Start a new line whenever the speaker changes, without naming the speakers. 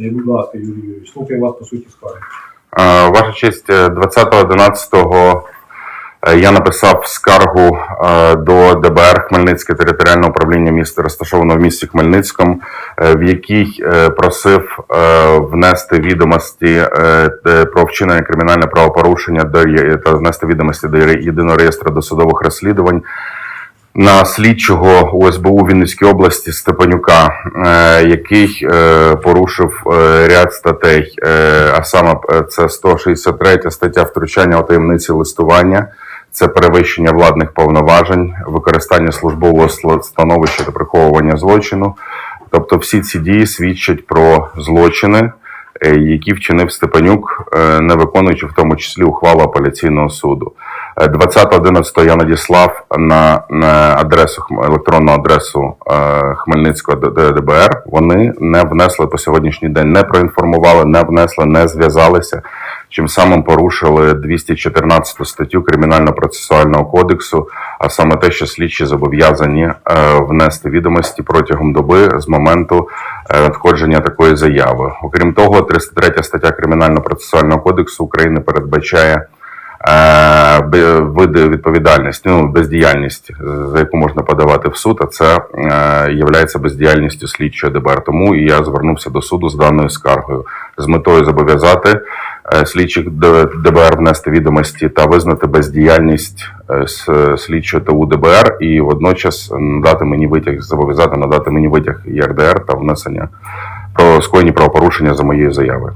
Е, Будь ласка, Юрій Юрійович, слухаємо вас по суті скарги.
Е, Ваша честь, е, 20.11 е, я написав скаргу до ДБР Хмельницьке територіальне управління міста, розташовано в місті Хмельницькому, в якій просив внести відомості про вчинення кримінальне правопорушення та внести відомості до єдиного реєстру досудових розслідувань на слідчого УСБУ Вінницької області Степанюка, е, який е, порушив е, ряд статей, а саме це 163 стаття втручання у таємниці листування. Це перевищення владних повноважень, використання службового сл- становища та приховування злочину. Тобто, всі ці дії свідчать про злочини, які вчинив Степанюк, не виконуючи в тому числі ухвалу апеляційного суду. Е, 20.11 я надіслав на, на адресу електронну адресу е, Хмельницького ДБР. Вони не внесли по сьогоднішній день, не проінформували, не внесли, не зв'язалися. Чим самим порушили 214 статтю Кримінально-процесуального кодексу, а саме те, що слідчі зобов'язані е, внести відомості протягом доби з моменту е, надходження такої заяви. Окрім того, 303 стаття Кримінально-процесуального кодексу України передбачає е, види відповідальності, ну бездіяльність, за яку можна подавати в суд, а це е, є бездіяльністю слідчого ДБР. Тому і я звернувся до суду з даною скаргою з метою зобов'язати е, слідчих ДБР внести відомості та визнати бездіяльність е, слідчого ТУ ДБР і водночас надати мені витяг, зобов'язати надати мені витяг ЄРДР та внесення про скоєні правопорушення за моєю заявою.